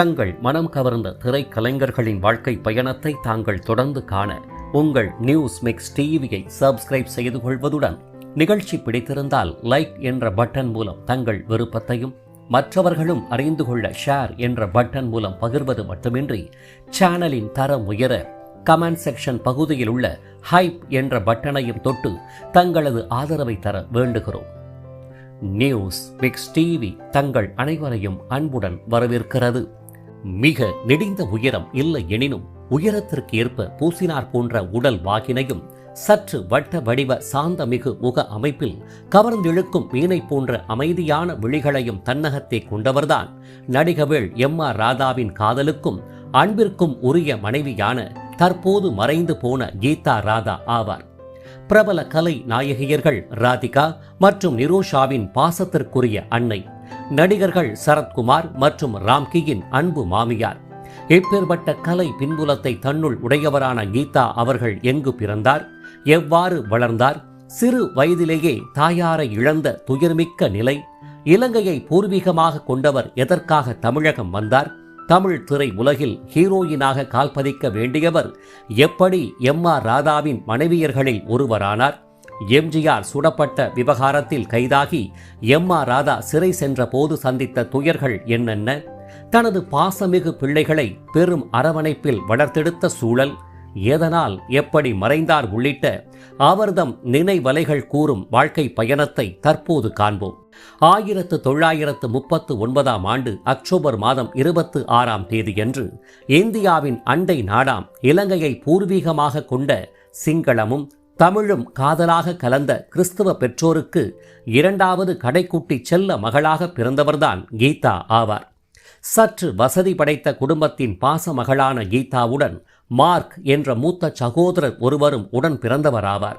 தங்கள் மனம் கவர்ந்த திரைக்கலைஞர்களின் வாழ்க்கை பயணத்தை தாங்கள் தொடர்ந்து காண உங்கள் நியூஸ் மிக்ஸ் டிவியை சப்ஸ்கிரைப் செய்து கொள்வதுடன் நிகழ்ச்சி பிடித்திருந்தால் லைக் என்ற பட்டன் மூலம் தங்கள் விருப்பத்தையும் மற்றவர்களும் அறிந்து கொள்ள ஷேர் என்ற பட்டன் மூலம் பகிர்வது மட்டுமின்றி சேனலின் தரம் உயர கமெண்ட் செக்ஷன் பகுதியில் உள்ள ஹைப் என்ற பட்டனையும் தொட்டு தங்களது ஆதரவை தர வேண்டுகிறோம். நியூஸ் மிக்ஸ் டிவி தங்கள் அனைவரையும் அன்புடன் வரவேற்கிறது. மிக நெடிந்த உயரம் இல்லை எனினும் உயரத்திற்கு ஏற்ப பூசினார் போன்ற உடல் வாகினையும் சற்று வட்ட வடிவ சாந்தமிகு முக அமைப்பில் கவர்ந்திழுக்கும் மீனை போன்ற அமைதியான விழிகளையும் தன்னகத்தை கொண்டவர்தான். நடிகவேள் எம் ஆர் ராதாவின் காதலுக்கும் அன்பிற்கும் உரிய மனைவியான தற்போது மறைந்து போன கீதா ராதா ஆவார். பிரபல கலை நாயகியர்கள் ராதிகா மற்றும் நிரோஷாவின் பாசத்திற்குரிய அன்னை நடிகர்கள் சரத்குமார் மற்றும் ராம்கியின் அன்பு மாமியார். இப்பேற்பட்ட கலை பின்புலத்தை தன்னுள் உடையவரான கீதா அவர்கள் எங்கு பிறந்தார் எவ்வாறு வளர்ந்தார் சிறு வயதிலேயே தாயாரை இழந்த துயர்மிக்க நிலை இலங்கையை பூர்வீகமாக கொண்டவர் எதற்காக தமிழகம் வந்தார் தமிழ் திரை உலகில் ஹீரோயினாக கால்பதிக்க வேண்டியவர் எப்படி எம் ஆர் ராதாவின் மனைவியர்களில் ஒருவரானார் எம்ஜிஆர் சுடப்பட்ட விவகாரத்தில் கைதாகி எம் ஆர் ராதா சிறை சென்ற போது சந்தித்த துயர்கள் என்னென்ன? தனது பாசமிகு பிள்ளைகளை பெரும் அரவணைப்பில் வளர்த்தெடுத்த சூழல் எதனால் எப்படி மறைந்தார் உள்ளிட்ட அவர்தம் நினைவலைகள் கூறும் வாழ்க்கை பயணத்தை தற்போது காண்போம். ஆயிரத்து தொள்ளாயிரத்து முப்பத்து ஒன்பதாம் ஆண்டு அக்டோபர் மாதம் இருபத்து ஆறாம் தேதியன்று இந்தியாவின் அண்டை நாடாம் இலங்கையை பூர்வீகமாக கொண்ட சிங்களமும் தமிழும் காதலாக கலந்த கிறிஸ்தவ பெற்றோருக்கு இரண்டாவது கடைக்குட்டி செல்ல மகளாக பிறந்தவர்தான் கீதா ஆவார். சற்று வசதி படைத்த குடும்பத்தின் பாச மகளான கீதாவுடன் மார்க் என்ற மூத்த சகோதரர் ஒருவரும் உடன் பிறந்தவராவார்.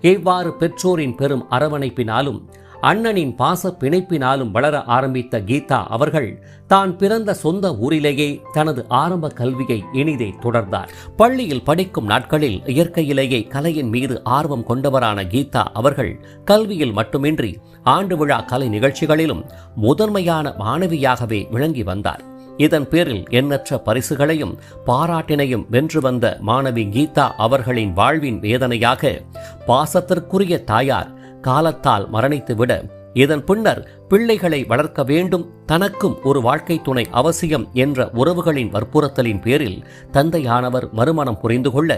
இவ்வாறு பெற்றோரின் பெரும் அரவணைப்பினாலும் அண்ணனின் பாச பிணைப்பினாலும் வளர ஆரம்பித்த கீதா அவர்கள் தான் பிறந்த சொந்த ஊரிலேயே தனது ஆரம்ப கல்வியை இனிதே தொடர்ந்தார். பள்ளியில் படிக்கும் நாட்களில் இயற்கையிலேயே கலையின் மீது ஆர்வம் கொண்டவரான கீதா அவர்கள் கல்வியில் மட்டுமின்றி ஆண்டு விழா கலை நிகழ்ச்சிகளிலும் முதன்மையான மாணவியாகவே விளங்கி வந்தார். இதன் பேரில் எண்ணற்ற பரிசுகளையும் பாராட்டினையும் வென்று வந்த மாணவி கீதா அவர்களின் வாழ்வின் வேதனையாக பாசத்திற்குரிய தாயார் காலத்தால் மரணித்துவிட இதன் பின்னர் பிள்ளைகளை வளர்க்க வேண்டும் தனக்கும் ஒரு வாழ்க்கை துணை அவசியம் என்ற உறவுகளின் வற்புறுத்தலின் பேரில் தந்தையானவர் மறுமணம் புரிந்து கொள்ள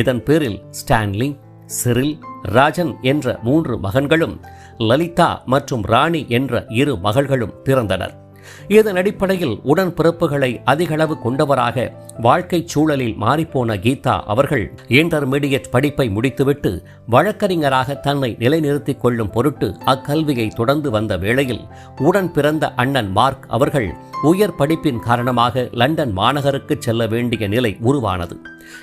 இதன் பேரில் ஸ்டான்லி சிரில் ராஜன் என்ற மூன்று மகன்களும் லலிதா மற்றும் ராணி என்ற இரு மகள்களும் பிறந்தனர். இதன் அடிப்படையில் உடன் பிறப்புகளை அதிகளவு கொண்டவராக வாழ்க்கை சூழலில் மாறிப்போன கீதா அவர்கள் இன்டர்மீடியட் படிப்பை முடித்துவிட்டு வழக்கறிஞராக தன்னை நிலைநிறுத்திக் கொள்ளும் பொருட்டு அக்கல்வியை தொடர்ந்து வந்த வேளையில் உடன் பிறந்த அண்ணன் மார்க் அவர்கள் உயர் படிப்பின் காரணமாக லண்டன் மாநகருக்கு செல்ல வேண்டிய நிலை உருவானது.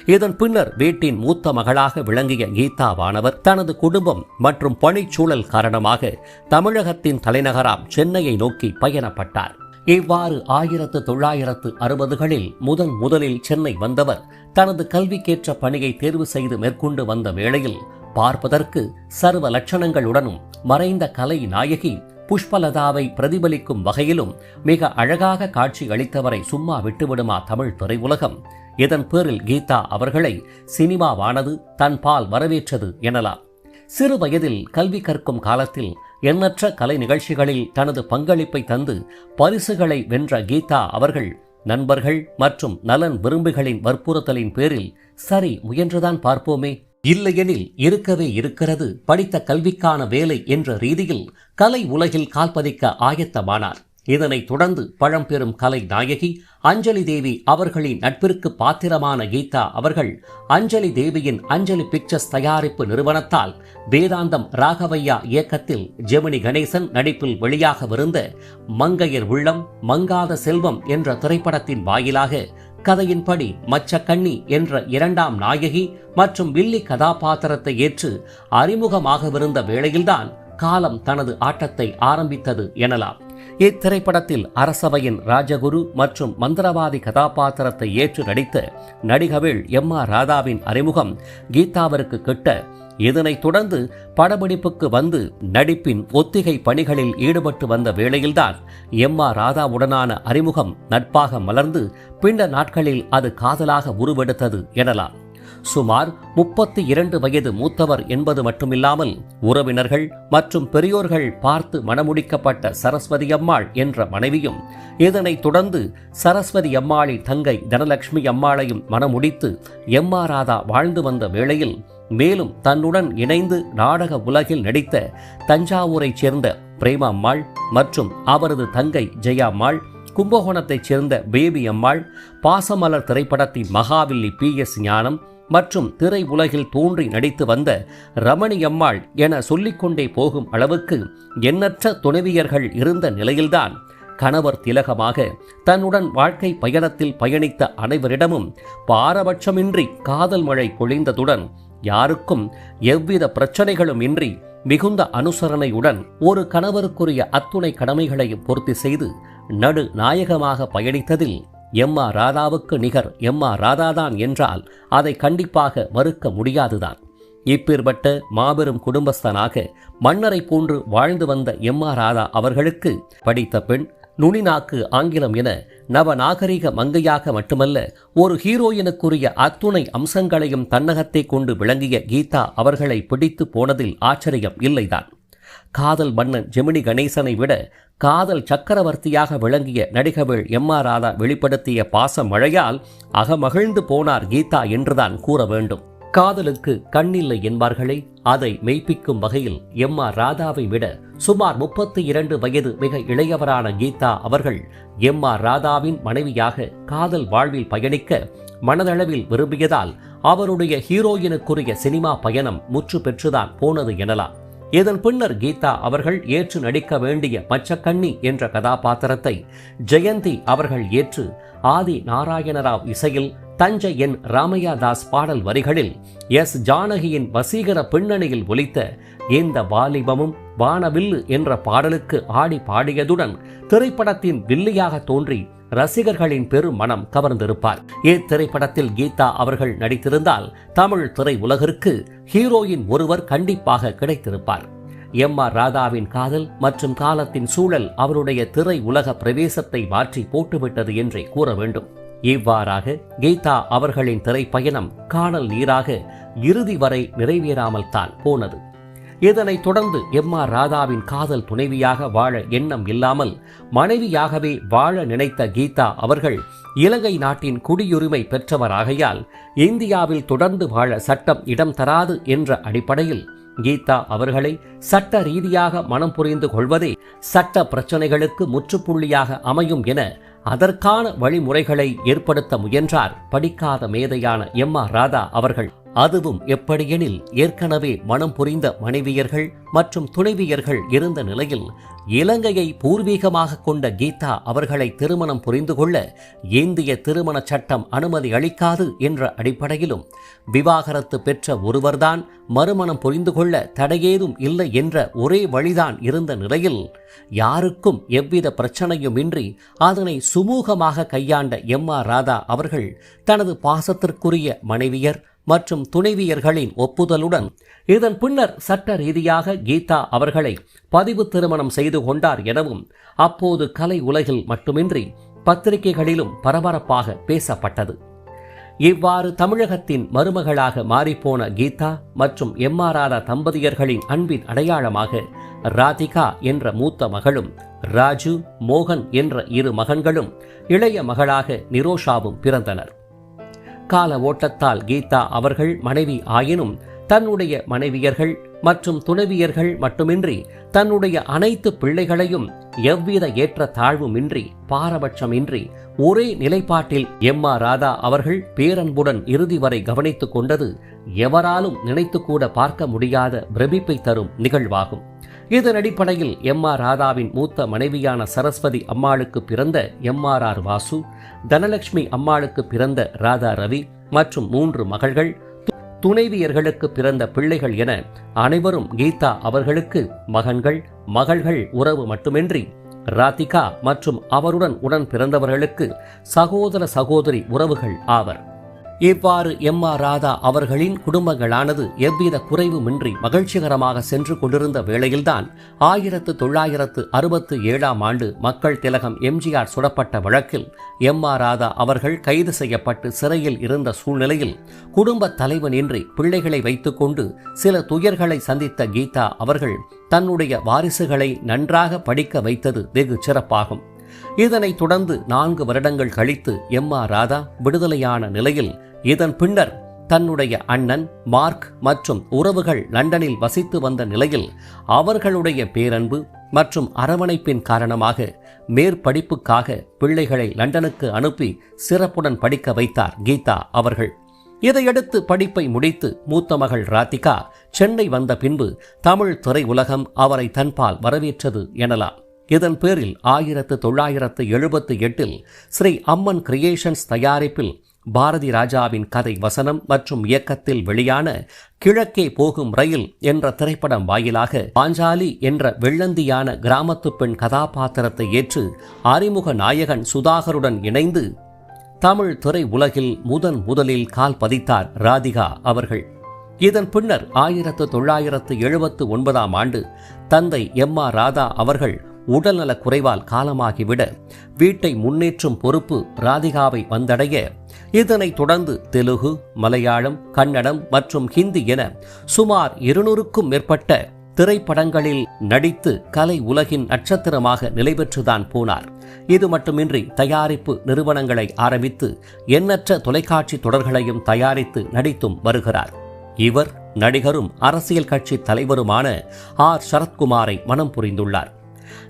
இதன் பின்னர் வீட்டின் மூத்த மகளாக விளங்கிய கீதாவானவர் தனது குடும்பம் மற்றும் பணிச்சூழல் காரணமாக தமிழகத்தின் தலைநகராம் சென்னையை நோக்கி பயணப்பட்டார். இவ்வாறு ஆயிரத்து தொள்ளாயிரத்து அறுபதுகளில் முதன் முதலில் சென்னை வந்தவர் தனது கல்விக்கேற்ற பணியை தேர்வு செய்து மேற்கொண்டு வந்த வேளையில் பார்ப்பதற்கு சர்வ லட்சணங்களுடனும் மறைந்த கலை நாயகி புஷ்பலதாவை பிரதிபலிக்கும் வகையிலும் மிக அழகாக காட்சி அளித்தவரை சும்மா விட்டுவிடுமா தமிழ் திரையுலகம்? இதன் பேரில் கீதா அவர்களை சினிமாவானது தன் பால் வரவேற்றது எனலாம். சிறு வயதில் கல்வி கற்கும் காலத்தில் எண்ணற்ற கலை நிகழ்ச்சிகளில் தனது பங்களிப்பை தந்து பரிசுகளை வென்ற கீதா அவர்கள் நண்பர்கள் மற்றும் நலன் விரும்புகளின் வற்புறுத்தலின் பேரில் சரி முயன்றுதான் பார்ப்போமே இல்லையெனில் இருக்கவே இருக்கிறது படித்த கல்விக்கான வேலை என்ற ரீதியில் கலை உலகில் கால்பதிக்க ஆயத்தமானார். இதனைத் தொடர்ந்து பழம்பெரும் கலை நாயகி அஞ்சலி தேவி அவர்களின் நட்பிற்கு பாத்திரமான கீதா அவர்கள் அஞ்சலி தேவியின் அஞ்சலி பிக்சர்ஸ் தயாரிப்பு நிறுவனத்தால் வேதாந்தம் ராகவையா இயக்கத்தில் ஜெமினி கணேசன் நடிப்பில் வெளியாகவிருந்த மங்கையர் உள்ளம் மங்காத செல்வம் என்ற திரைப்படத்தின் வாயிலாக கதையின்படி மச்சக்கண்ணி என்ற இரண்டாம் நாயகி மற்றும் வில்லி கதாபாத்திரத்தை ஏற்று அறிமுகமாகவிருந்த வேளையில்தான் காலம் தனது ஆட்டத்தை ஆரம்பித்தது எனலாம். இத்திரைப்படத்தில் அரசவையின் ராஜகுரு மற்றும் மந்திரவாதி கதாபாத்திரத்தை ஏற்று நடித்த நடிகவேள் எம் ஆர் ராதாவின் அறிமுகம் கீதாவிற்கு கிட்ட இதனைத் தொடர்ந்து படப்பிடிப்புக்கு வந்து நடிப்பின் ஒத்திகை பணிகளில் ஈடுபட்டு வந்த வேளையில்தான் எம் ஆர் ராதாவுடனான அறிமுகம் நட்பாக மலர்ந்து பின்ன நாட்களில் அது காதலாக உருவெடுத்தது எனலாம். சுமார் முப்பத்தி இரண்டு வயது மூத்தவர் என்பது மட்டுமில்லாமல் உறவினர்கள் மற்றும் பெரியோர்கள் பார்த்து மணமுடிக்கப்பட்ட சரஸ்வதி அம்மாள் என்ற மனைவியும் இதனைத் தொடர்ந்து சரஸ்வதி அம்மாளின் தங்கை தனலட்சுமி அம்மாளையும் மணமுடித்து எம் ஆர் ராதா வாழ்ந்து வந்த வேளையில் மேலும் தன்னுடன் இணைந்து நாடக உலகில் நடித்த தஞ்சாவூரைச் சேர்ந்த பிரேமா அம்மாள் மற்றும் அவரது தங்கை ஜெயா அம்மாள் கும்பகோணத்தைச் சேர்ந்த பேபி அம்மாள் பாசமலர் திரைப்படத்தின் மகாவில்லி பி எஸ் ஞானம் மற்றும் திரை உலகில் தோன்றி நடித்து வந்த ரமணி அம்மாள் என சொல்லிக்கொண்டே போகும் அளவுக்கு எண்ணற்ற துணைவியர்கள் இருந்த நிலையில்தான் கணவர் திலகமாக தன்னுடன் வாழ்க்கை பயணத்தில் பயணித்த அனைவரிடமும் பாரபட்சமின்றி காதல் மழை பொழிந்ததுடன் யாருக்கும் எவ்வித பிரச்சனைகளும் இன்றி மிகுந்த அனுசரணையுடன் ஒரு கணவருக்குரிய அத்துணை கடமைகளையும் பூர்த்தி செய்து நடு நாயகமாக பயணித்ததில் எம் ஆர் ராதாவுக்கு நிகர் எம் ஆர் ராதாதான் என்றால் அதை கண்டிப்பாக மறுக்க முடியாதுதான். இப்பேற்பட்ட மாபெரும் குடும்பஸ்தனாக மன்னரை போன்று வாழ்ந்து வந்த எம் ஆர் ராதா அவர்களுக்கு படித்த பெண் நுனிநாக்கு ஆங்கிலம் என நவநாகரிக மங்கையாக மட்டுமல்ல ஒரு ஹீரோயினுக்குரிய அத்துணை அம்சங்களையும் தன்னகத்தை கொண்டு விளங்கிய கீதா அவர்களை பிடித்து போனதில் ஆச்சரியம் இல்லைதான். காதல் மன்னன் ஜெமினி கணேசனை விட காதல் சக்கரவர்த்தியாக விளங்கிய நடிகவேள் எம் ஆர் ராதா வெளிப்படுத்திய பாச மழையால் அகமகிழ்ந்து போனார் கீதா என்றுதான் கூற வேண்டும். காதலுக்கு கண்ணில்லை என்பார்களே அதை மெய்ப்பிக்கும் வகையில் எம் ஆர் ராதாவை விட சுமார் முப்பத்தி இரண்டு வயது மிக இளையவரான கீதா அவர்கள் எம் ஆர் ராதாவின் மனைவியாக காதல் வாழ்வில் பயணிக்க மனதளவில் விரும்பியதால் அவருடைய ஹீரோயினுக்குரிய சினிமா பயணம் முற்று பெற்றுதான் போனது எனலாம். இதன் பின்னர் கீதா அவர்கள் ஏற்று நடிக்க வேண்டிய மச்சக்கண்ணி என்ற கதாபாத்திரத்தை ஜெயந்தி அவர்கள் ஏற்று ஆதி நாராயணராவ் இசையில் தஞ்சை என் ராமையா தாஸ் பாடல் வரிகளில் எஸ் ஜானகியின் வசீகர பின்னணியில் ஒலித்த இந்த வாலிபமும் வானவில்லு என்ற பாடலுக்கு ஆடி பாடியதுடன் திரைப்படத்தின் வில்லியாக தோன்றி ரசிகர்களின் பெரும் மனம் கவர்ந்திருப்பார் இத்திரைப்படத்தில் கீதா அவர்கள் நடித்திருந்தால் தமிழ் திரை உலகிற்கு ஹீரோயின் ஒருவர் கண்டிப்பாக கிடைத்திருப்பார். எம் ஆர் ராதாவின் காதல் மற்றும் காலத்தின் சூழல் அவருடைய திரை உலக பிரவேசத்தை மாற்றி போட்டுவிட்டது என்றே கூற வேண்டும். இவ்வாறாக கீதா அவர்களின் திரைப்பயணம் காணல் நீராக இறுதி வரை நிறைவேறாமல் தான் போனது. இதனைத் தொடர்ந்து எம் ஆர் ராதாவின் காதல் துணைவியாக வாழ எண்ணம் இல்லாமல் மனைவியாகவே வாழ நினைத்த கீதா அவர்கள் இலங்கை நாட்டின் குடியுரிமை பெற்றவராகையால் இந்தியாவில் தொடர்ந்து வாழ சட்டம் இடம் தராது என்ற அடிப்படையில் கீதா அவர்களை சட்ட ரீதியாக மனம் புரிந்து கொள்வதே சட்ட பிரச்சனைகளுக்கு முற்றுப்புள்ளியாக அமையும் என அதற்கான வழிமுறைகளை ஏற்படுத்த முயன்றார். படிக்காத மேதையான எம் ஆர் ராதா அவர்கள். அதுவும் எப்படியெனில் ஏற்கனவே மனம் புரிந்த மனைவியர்கள் மற்றும் துணைவியர்கள் இருந்த நிலையில் இலங்கையை பூர்வீகமாக கொண்ட கீதா அவர்களை திருமணம் புரிந்து கொள்ள இந்திய திருமண சட்டம் அனுமதி அளிக்காது என்ற அடிப்படையிலும் விவாகரத்து பெற்ற ஒருவர்தான் மறுமணம் புரிந்து கொள்ள தடையேதும் இல்லை என்ற ஒரே வழிதான் இருந்த நிலையில் யாருக்கும் எவ்வித பிரச்சனையும் இன்றி அதனை சுமூகமாக கையாண்ட எம் ஆர் ராதா அவர்கள் தனது பாசத்திற்குரிய மனைவியர் மற்றும் துணைவியர்களின் ஒப்புதலுடன் இதன் பின்னர் சட்ட ரீதியாக கீதா அவர்களை பதிவு திருமணம் செய்து கொண்டார் எனவும் அப்போது கலை உலகில் மட்டுமின்றி பத்திரிகைகளிலும் பரபரப்பாக பேசப்பட்டது. இவ்வாறு தமிழகத்தின் மருமகளாக மாறிப்போன கீதா மற்றும் எம் ஆர் தம்பதியர்களின் அன்பின் அடையாளமாக ராதிகா என்ற மூத்த மகளும் ராஜு மோகன் என்ற இரு மகன்களும் இளைய மகளாக நிரோஷாவும் பிறந்தனர். கால ஓட்டத்தால் கீதா அவர்கள் மனைவி ஆயினும் தன்னுடைய மனைவியர்கள் மற்றும் துணைவியர்கள் மட்டுமின்றி தன்னுடைய அனைத்து பிள்ளைகளையும் எவ்வித ஏற்ற தாழ்வுமின்றி பாரபட்சமின்றி ஒரே நிலைப்பாட்டில் எம் ஆர் ராதா அவர்கள் பேரன்புடன் இறுதி வரை கவனித்துக் கொண்டது எவராலும் நினைத்துக்கூட பார்க்க முடியாத பிரமிப்பை தரும் நிகழ்வாகும். இதன் அடிப்படையில் எம் ஆர் ராதாவின் மூத்த மனைவியான சரஸ்வதி அம்மாளுக்கு பிறந்த M R R Vasu Dhanalakshmi அம்மாளுக்கு பிறந்த ராதா ரவி மற்றும் மூன்று மகள்கள் துணைவியர்களுக்கு பிறந்த பிள்ளைகள் என அனைவரும் கீதா அவர்களுக்கு மகன்கள் மகள்கள் உறவு மட்டுமின்றி ராதிகா மற்றும் அவருடன் உடன் பிறந்தவர்களுக்கு சகோதர சகோதரி உறவுகள் ஆவர். இவ்வாறு எம் ஆர் ராதா அவர்களின் குடும்பங்களானது எவ்வித குறைவுமின்றி மகிழ்ச்சிகரமாக சென்று கொண்டிருந்த வேளையில்தான் ஆயிரத்து தொள்ளாயிரத்து அறுபத்து ஏழாம் ஆண்டு மக்கள் திலகம் எம்ஜிஆர் சுடப்பட்ட வழக்கில் எம் ஆர் ராதா அவர்கள் கைது செய்யப்பட்டு சிறையில் இருந்த சூழ்நிலையில் குடும்ப தலைவனின்றி பிள்ளைகளை வைத்துக்கொண்டு சில துயர்களை சந்தித்த கீதா அவர்கள் தன்னுடைய வாரிசுகளை நன்றாக படிக்க வைத்தது வெகு சிறப்பாகும். இதனைத் தொடர்ந்து நான்கு வருடங்கள் கழித்து எம் ஆர் ராதா விடுதலையான நிலையில் இதன் பின்னர் தன்னுடைய அண்ணன் மார்க் மற்றும் உறவுகள் லண்டனில் வசித்து வந்த நிலையில் அவர்களுடைய பேரன்பு மற்றும் அரவணைப்பின் காரணமாக மேற்படிப்புக்காக பிள்ளைகளை லண்டனுக்கு அனுப்பி சிறப்புடன் படிக்க வைத்தார் கீதா அவர்கள். இதையடுத்து படிப்பை முடித்து மூத்த மகள் ராதிகா சென்னை வந்த பின்பு தமிழ் திரையுலகம் அவரை தன்பால் வரவேற்றது எனலாம். இதன் பேரில் ஆயிரத்து தொள்ளாயிரத்து எழுபத்து எட்டில் ஸ்ரீ அம்மன் கிரியேஷன்ஸ் தயாரிப்பில் பாரதி ராஜாவின் கதை வசனம் மற்றும் இயக்கத்தில் வெளியான கிழக்கே போகும் ரயில் என்ற திரைப்படம் வாயிலாக பாஞ்சாலி என்ற வெள்ளந்தியான கிராமத்து பெண் கதாபாத்திரத்தை ஏற்று அறிமுக நாயகன் சுதாகருடன் இணைந்து தமிழ் திரை உலகில் முதன் முதலில் கால் பதித்தார் ராதிகா அவர்கள். இதன் பின்னர் ஆயிரத்து தொள்ளாயிரத்து எழுபத்து ஒன்பதாம் ஆண்டு தந்தை எம் ஆர் ராதா அவர்கள் உடல்நலக் குறைவால் காலமாகிவிட வீட்டை முன்னேற்றும் பொறுப்பு ராதிகாவை வந்தடைய இதனைத் தொடர்ந்து தெலுகு மலையாளம் கன்னடம் மற்றும் ஹிந்தி என சுமார் இருநூறுக்கும் மேற்பட்ட திரைப்படங்களில் நடித்து கலை உலகின் நட்சத்திரமாக நிலை பெற்றுதான் போனார். இது மட்டுமின்றி தயாரிப்பு நிறுவனங்களை ஆரம்பித்து எண்ணற்ற தொலைக்காட்சி தொடர்களையும் தயாரித்து நடித்தும் வருகிறார். இவர் நடிகரும் அரசியல் கட்சி தலைவருமான ஆர். சரத்குமாரை மனம் புரிந்துள்ளார்.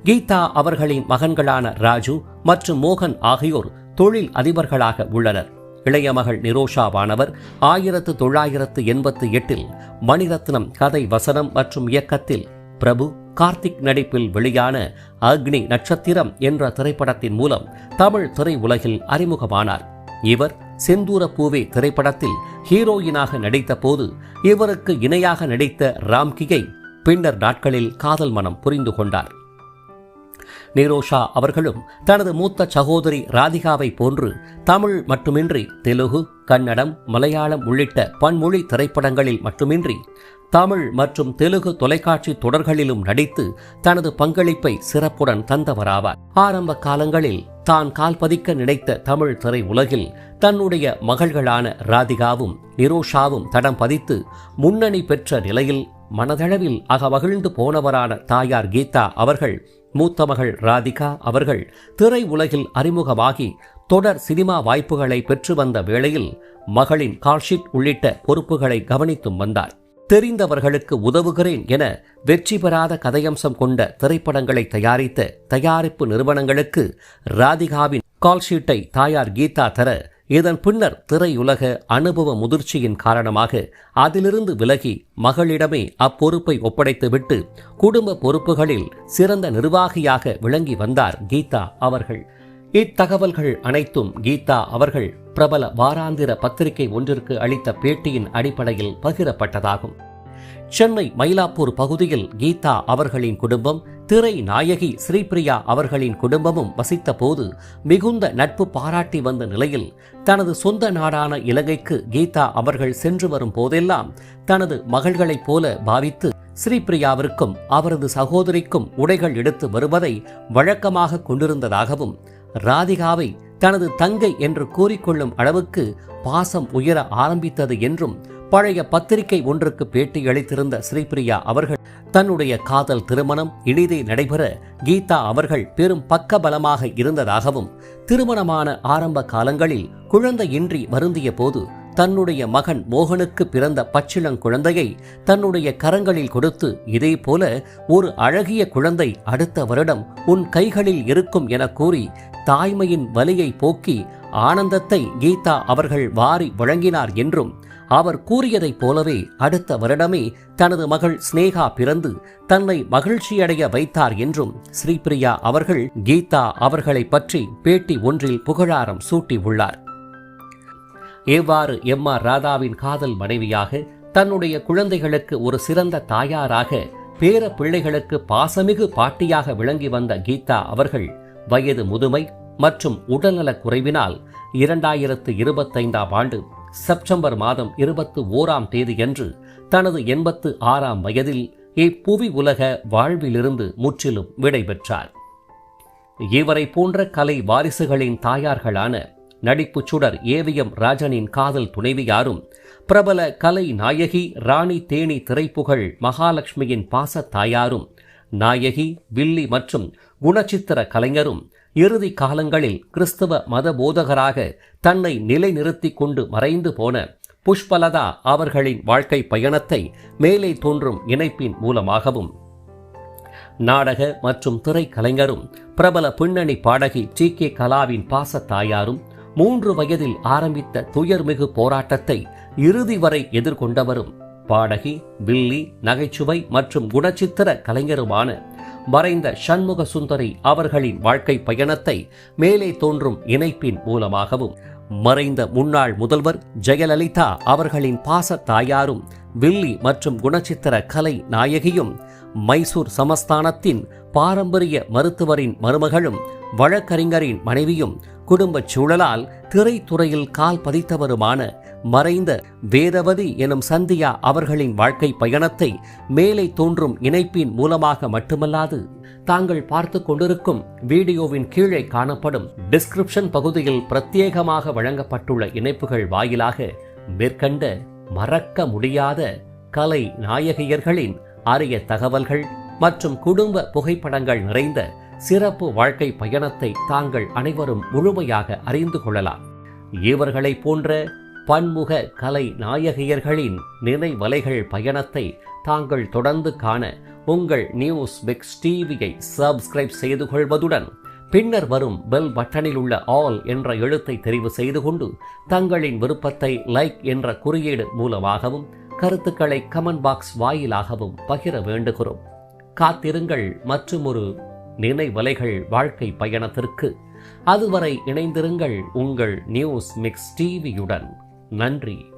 கீதா அவர்களின் மகன்களான ராஜு மற்றும் மோகன் ஆகியோர் தொழில் அதிபர்களாக உள்ளனர். இளைய மகள் நிரோஷாவானவர் ஆயிரத்து தொள்ளாயிரத்து எண்பத்தி எட்டில் மணிரத்னம் கதை வசனம் மற்றும் இயக்கத்தில் பிரபு கார்த்திக் நடிப்பில் வெளியான அக்னி நட்சத்திரம் என்ற திரைப்படத்தின் மூலம் தமிழ் திரையுலகில் அறிமுகமானார். இவர் செந்தூர பூவே திரைப்படத்தில் ஹீரோயினாக நடித்த போது இவருக்கு இணையாக நடித்த ராம்கியை பின்னர் நாட்களில் காதல் மனம் புரிந்து கொண்டார். நிரோஷா அவர்களும் தனது மூத்த சகோதரி ராதிகாவை போன்று தமிழ் மட்டுமின்றி தெலுகு கன்னடம் மலையாளம் உள்ளிட்ட பன்மொழி திரைப்படங்களில் மட்டுமின்றி தமிழ் மற்றும் தெலுகு தொலைக்காட்சி தொடர்களிலும் நடித்து தனது பங்களிப்பை சிறப்புடன் தந்தவராவார். ஆரம்ப காலங்களில் தான் கால்பதிக்க நினைத்த தமிழ் திரை உலகில் தன்னுடைய மகள்களான ராதிகாவும் நிரோஷாவும் தடம் பதித்து முன்னணி பெற்ற நிலையில் மனதளவில் அகமகிழ்ந்து போனவரான தாயார் கீதா அவர்கள் மூத்த மகள் ராதிகா அவர்கள் திரை உலகில் அறிமுகமாகி தொடர் சினிமா வாய்ப்புகளை பெற்று வந்த வேளையில் மகளின் கால்ஷீட் உள்ளிட்ட பொறுப்புகளை கவனித்தும் வந்தார். தெரிந்தவர்களுக்கு உதவுகிறேன் என வெற்றி பெறாத கதையம்சம் கொண்ட திரைப்படங்களை தயாரித்த தயாரிப்பு நிறுவனங்களுக்கு ராதிகாவின் கால்ஷீட்டை தாயார் கீதா தர இதன் பின்னர் திரையுலக அனுபவ முதிர்ச்சியின் காரணமாக அதிலிருந்து விலகி மகளிடமே அப்பொறுப்பை ஒப்படைத்துவிட்டு குடும்ப பொறுப்புகளில் சிறந்த நிர்வாகியாக விளங்கி வந்தார் கீதா அவர்கள். இத்தகவல்கள் அனைத்தும் கீதா அவர்கள் பிரபல வாராந்திர பத்திரிகை ஒன்றிற்கு அளித்த பேட்டியின் அடிப்படையில் பகிரப்பட்டதாகும். சென்னை மயிலாப்பூர் பகுதியில் கீதா அவர்களின் குடும்பம் திரை நாயகி ஸ்ரீபிரியா அவர்களின் குடும்பமும் வசித்த போது மிகுந்த நட்பு பாராட்டி வந்த நிலையில் தனது சொந்த நாடான இலங்கைக்கு கீதா அவர்கள் சென்று வரும் போதெல்லாம் தனது மகள்களைப் போல பாவித்து ஸ்ரீபிரியாவிற்கும் அவரது சகோதரிக்கும் உடைகள் எடுத்து வருவதை வழக்கமாக கொண்டிருந்ததாகவும் ராதிகாவை தனது தங்கை என்று கூறிக்கொள்ளும் அளவுக்கு பாசம் உயர ஆரம்பித்தது என்றும் பழைய பத்திரிகை ஒன்றுக்கு பேட்டியளித்திருந்த ஸ்ரீபிரியா அவர்கள் தன்னுடைய காதல் திருமணம் இனிதே நடைபெற கீதா அவர்கள் பெரும் பக்கபலமாக இருந்ததாகவும் திருமணமான ஆரம்ப காலங்களில் குழந்தையின்றி வருந்திய போது தன்னுடைய மகன் மோகனுக்கு பிறந்த பச்சிளங்குழந்தையை தன்னுடைய கரங்களில் கொடுத்து இதே போல ஒரு அழகிய குழந்தை அடுத்த வருடம் உன் கைகளில் இருக்கும் என கூறி தாய்மையின் வலியை போக்கி ஆனந்தத்தை கீதா அவர்கள் வாரி வழங்கினார் என்றும் அவர் கூறியதைப் போலவே அடுத்த வருடமே தனது மகள் ஸ்னேகா பிறந்து தன்னை மகிழ்ச்சியடைய வைத்தார் என்றும் ஸ்ரீபிரியா அவர்கள் கீதா அவர்களை பற்றி பேட்டி ஒன்றில் புகழாரம் சூட்டி உள்ளார் எவ்வாறு எம் ஆர் ராதாவின் காதல் மனைவியாக தன்னுடைய குழந்தைகளுக்கு ஒரு சிறந்த தாயாராக பேர பிள்ளைகளுக்கு பாசமிகு பாட்டியாக விளங்கி வந்த கீதா அவர்கள் வயது முதுமை மற்றும் உடல்நலக் குறைவினால் இரண்டாயிரத்து இருபத்தைந்தாம் ஆண்டு செப்டம்பர் மாதம் இருபத்து ஓராம் தேதியன்று தனது எண்பத்து ஆறாம் வயதில் இப்புவி உலக வாழ்விலிருந்து முற்றிலும் விடைபெற்றார். இவரை போன்ற கலை வாரிசுகளின் தாயார்களான நடிப்புச் சுடர் ஏவிஎம் ராஜனின் காதல் துணைவியாரும் பிரபல கலை நாயகி ராணி தேனி திரைப்புகழ் மகாலட்சுமியின் பாசத்தாயாரும் நாயகி வில்லி மற்றும் குணச்சித்திர கலைஞரும் இறுதி காலங்களில் கிறிஸ்தவ மத போதகராக தன்னை நிலைநிறுத்திக் கொண்டு மறைந்து போன புஷ்பலதா அவர்களின் வாழ்க்கை பயணத்தை மேலே தோன்றும் இணைப்பின் மூலமாகவும் நாடக மற்றும் திரைக்கலைஞரும் பிரபல பின்னணி பாடகி டி கே கலாவின் பாசத்தாயாரும் மூன்று வயதில் ஆரம்பித்த துயர்மிகு போராட்டத்தை இறுதி வரை எதிர்கொண்டவரும் பாடகி வில்லி நகைச்சுவை மற்றும் குணச்சித்திர கலைஞருமான மறைந்த சண்முக சுந்தரி அவர்களின் வாழ்க்கை பயணத்தை மேலே தோன்றும் இணைப்பின் மூலமாகவும் மறைந்த முன்னாள் முதல்வர் ஜெயலலிதா அவர்களின் பாச தாயாரும் வில்லி மற்றும் குணச்சித்திர கலை நாயகியும் மைசூர் சமஸ்தானத்தின் பாரம்பரிய மருத்துவரின் மருமகளும் வழக்கறிஞரின் மனைவியும் குடும்பச் சூழலால் திரைத்துறையில் கால் பதித்தவருமான மறைந்த வேதவதி எனும் சந்தியா அவர்களின் வாழ்க்கை பயணத்தை மேலே தோன்றும் இணைப்பின் மூலமாக மட்டுமல்லாது தாங்கள் பார்த்து கொண்டிருக்கும் வீடியோவின் கீழே காணப்படும் டிஸ்கிரிப்ஷன் பகுதியில் பிரத்யேகமாக வழங்கப்பட்டுள்ள இணைப்புகள் வாயிலாக மேற்கண்ட மறக்க முடியாத கலை நாயகியர்களின் அரிய தகவல்கள் மற்றும் குடும்ப புகைப்படங்கள் நிறைந்த சிறப்பு வாழ்க்கை பயணத்தை தாங்கள் அனைவரும் முழுமையாக அறிந்து கொள்ளலாம். இவர்களைப் போன்ற பன்முக கலை நாயகியர்களின் நினைவலைகள் பயணத்தை தாங்கள் தொடர்ந்து காண உங்கள் நியூஸ் பிக்ஸ் டிவியை சப்ஸ்கிரைப் செய்து கொள்வதுடன் பின்னர் வரும் பெல் பட்டனில் உள்ள ஆல் என்ற எழுத்தை தெரிவு செய்து கொண்டு தங்களின் விருப்பத்தை லைக் என்ற குறியீடு மூலமாகவும் கருத்துக்களை கமெண்ட் பாக்ஸ் வாயிலாகவும் பகிர வேண்டுகிறோம். காத்திருங்கள். மற்றும் ஒரு நினைவலைகள் வாழ்க்கை பயணத்திற்கு. அதுவரை இணைந்திருங்கள் உங்கள் நியூஸ் மிக்ஸ் டிவியுடன். நன்றி.